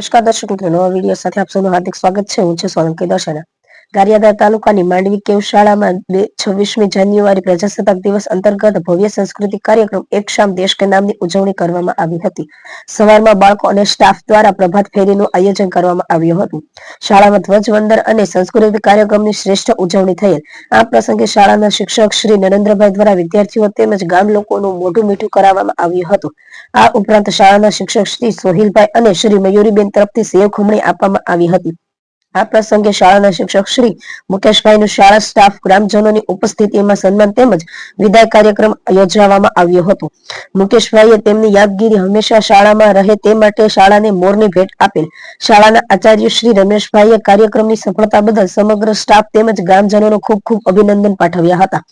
નમસ્કાર દર્શક મિત્રો, નવા વીડિયો સાથે આપ સૌનું હાર્દિક સ્વાગત છે. હું છું સોલંકી દર્શના. ગારિયાદાર તાલુકાની માંડવી કેવ શાળામાં છવ્વીસમી જાન્યુઆરી પ્રજાસત્તાક દિવસ અંતર્ગત ભવ્ય સાંસ્કૃતિક કાર્યક્રમ એક શામ દેશ કે નામની ઉજવણી કરવામાં આવી હતી. સવારમાં બાળકો અને સ્ટાફ દ્વારા પ્રભાત ફેરીનું આયોજન કરવામાં આવ્યું હતું. શાળામાં ધ્વજવંદન અને સાંસ્કૃતિક કાર્યક્રમની શ્રેષ્ઠ ઉજવણી થયેલ. આ પ્રસંગે શાળાના શિક્ષક શ્રી નરેન્દ્રભાઈ દ્વારા વિદ્યાર્થીઓ તેમજ ગામ લોકોનું મોઢું મીઠું કરાવવામાં આવ્યું હતું. આ ઉપરાંત શાળાના શિક્ષક શ્રી સોહિલભાઈ અને શ્રી મયુરીબેન તરફથી સેવ ખમણી આપવામાં આવી હતી. આ પ્રસંગે શાળાના શિક્ષક શ્રી મુકેશભાઈનું શાળા સ્ટાફ ગ્રામજનોની ઉપસ્થિતિમાં સન્માન તેમજ વિદાય કાર્યક્રમ યોજવામાં આવ્યો હતો. મુકેશભાઈએ તેમની યાદગીરી હંમેશા શાળામાં રહે તે માટે શાળાને મોરની ભેટ આપેલ. શાળાના આચાર્ય શ્રી રમેશભાઈએ કાર્યક્રમની સફળતા બદલ સમગ્ર સ્ટાફ તેમજ ગ્રામજનોનો ખૂબ ખૂબ અભિનંદન પાઠવ્યા હતા.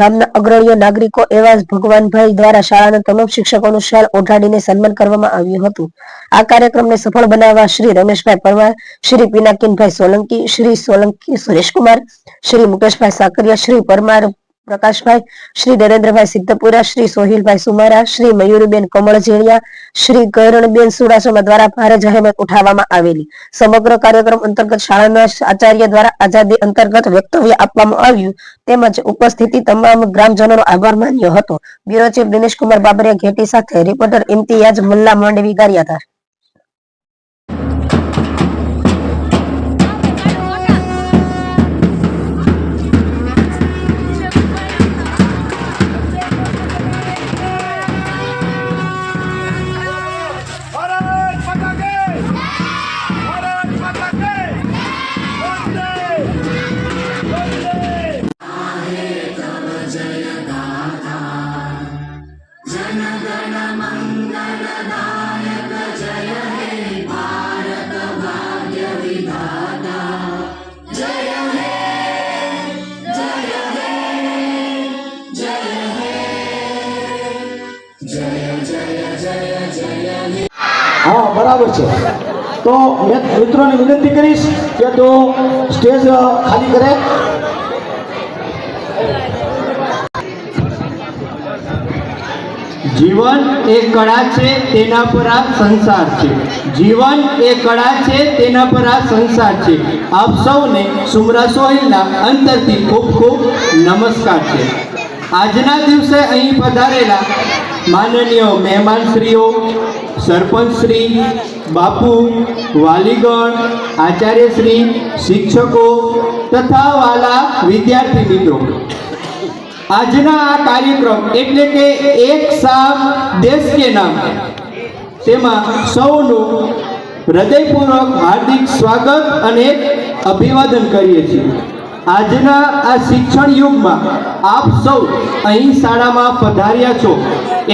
ગામના અગ્રણીય નાગરિકો એવા ભગવાનભાઈ દ્વારા શાળાના તમામ શિક્ષકોનું શાલ ઓઢાડીને સન્માન કરવામાં આવ્યું હતું. આ કાર્યક્રમને સફળ બનાવવા શ્રી રમેશભાઈ પરમાર, શ્રી પિનાકીનભાઈ સોલંકી, શ્રી સોલંકી સુરેશકુમાર શ્રી મુકેશભાઈ સાકરિયા, શ્રી પરમાર પ્રકાશભાઈ, શ્રી નરેન્દ્રભાઈ સિદ્ધપુરા, શ્રી સોહિલભાઈ સુમારા, શ્રી મયુરીબેન કમળઝેડિયા શ્રી કરણબેન સુડાસમા દ્વારા ભારે જહેમત ઉઠાવવામાં આવેલી. સમગ્ર કાર્યક્રમ અંતર્ગત શાળાના આચાર્ય દ્વારા આઝાદી અંતર્ગત વક્તવ્ય આપવામાં આવ્યું. તેમજ ઉપસ્થિતિ તમામ ગ્રામજનોનો આભાર માન્યો હતો. બ્યુરો ચીફ દિનેશ કુમાર બાબરિયા ઘેટી સાથે રિપોર્ટર ઇમ્તિયાજ મુલ્લા માંડવી ગારિયાધાર. બરાબર છે. તો મેં મિત્રોને વિનંતી કરીશ કે તો સ્ટેજ ખાલી કરે. જીવન એ કળા છે, તેના પર આ સંસાર છે. જીવન એ કળા છે, તેના પર આ સંસાર છે. આપ સૌને સુમરા સોહિલના અંતરથી ખૂબ ખૂબ નમસ્કાર છે. આજના દિવસે અહીં પધારેલા માનનીય મહેમાનશ્રીઓ, સરપંચશ્રી, બાપુ, વાલીગણ, આચાર્યશ્રી, શિક્ષકો તથા વાલા વિદ્યાર્થી મિત્રો આજના આ કાર્યક્રમ એટલે કે એક સાફ દેશ કે નામ. તેમાં સૌનું હૃદયપૂર્વક હાર્દિક સ્વાગત અને અભિવાદન કરીએ છીએ. આજના આ શિક્ષણ યુગમાં આપ સૌ અહીં શાળામાં પધાર્યા છો.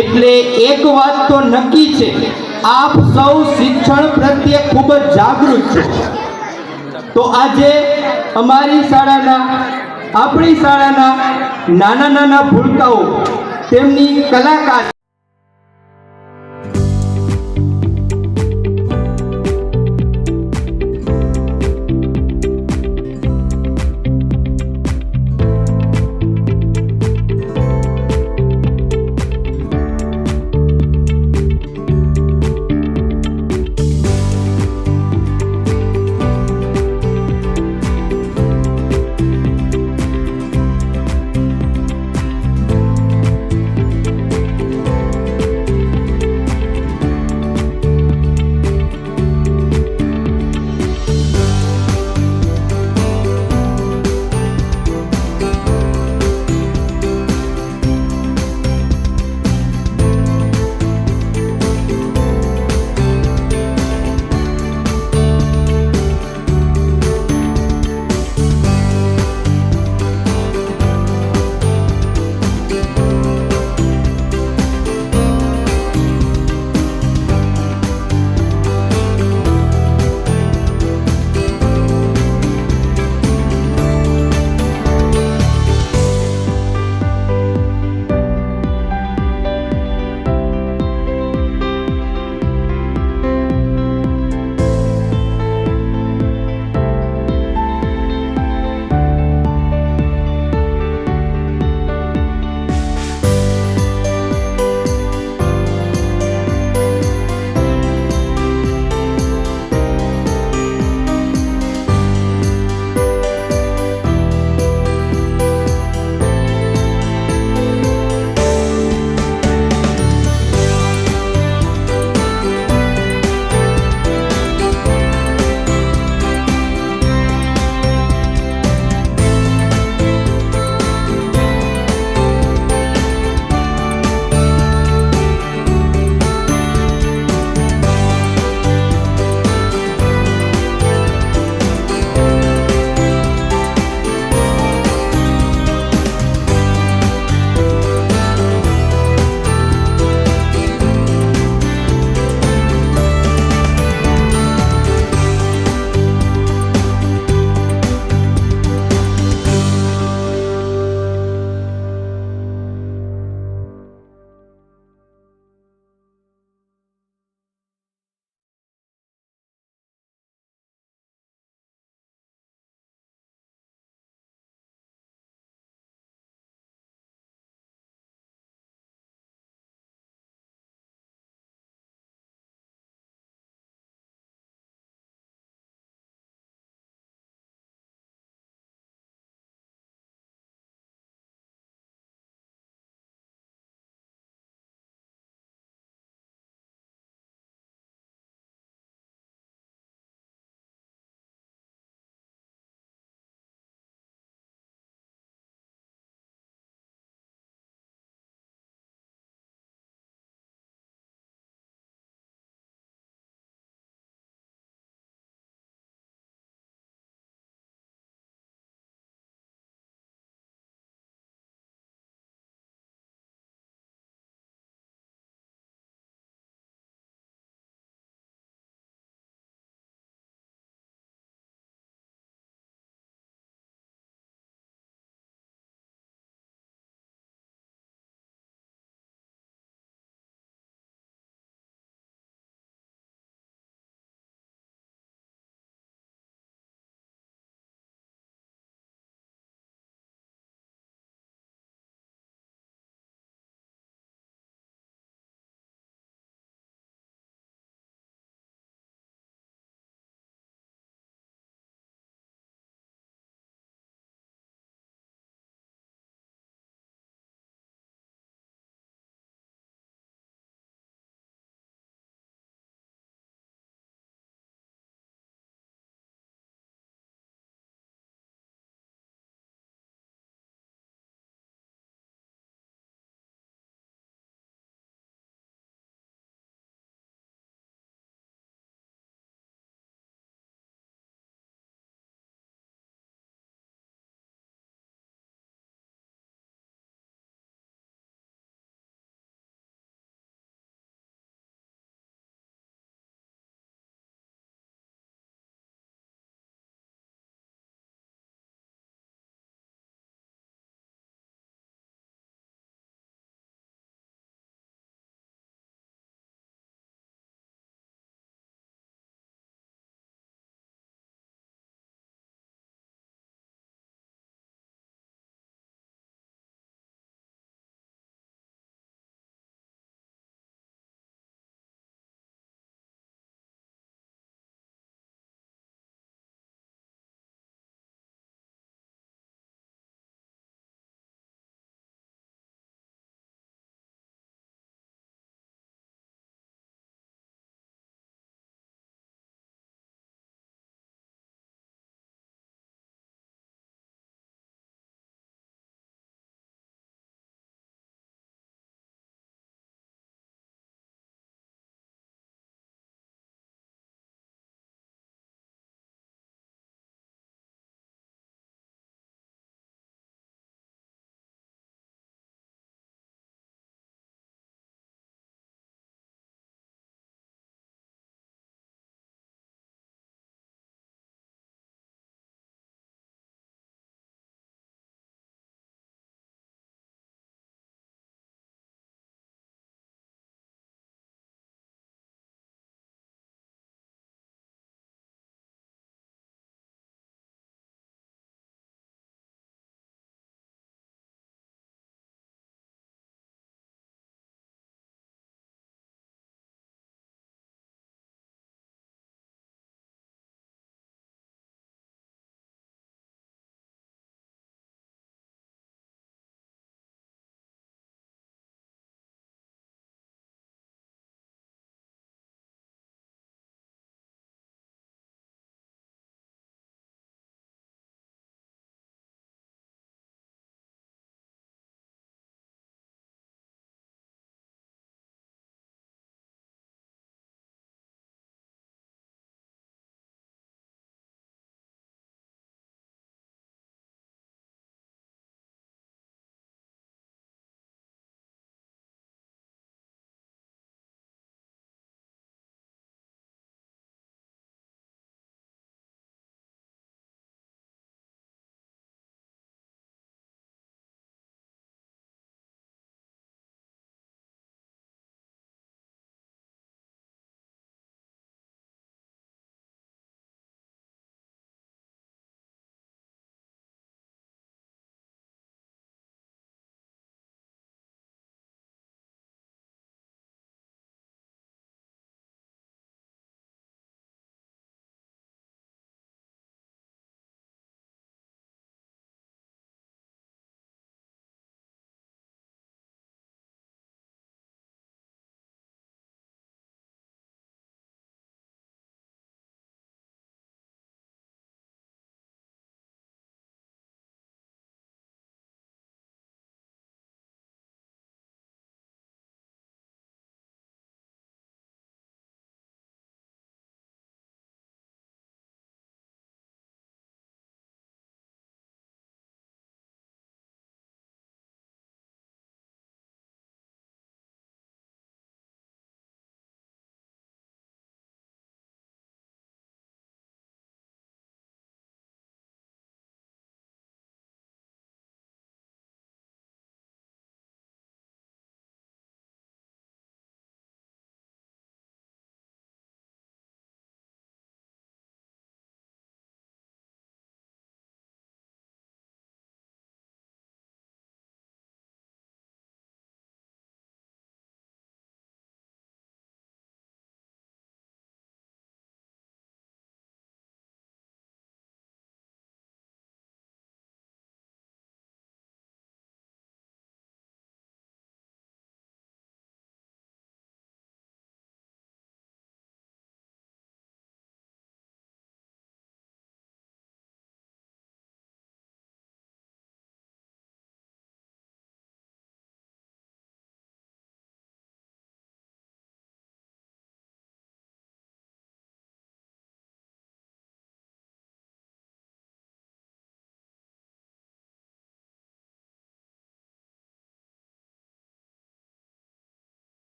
એટલે એક વાત તો નક્કી છે, આપ સૌ શિક્ષણ પ્રત્યે ખૂબ જ જાગૃત છો. તો આજે અમારી શાળાના, આપણી શાળાના નાના નાના ભૂલકાઓ, તેમની કલાકાર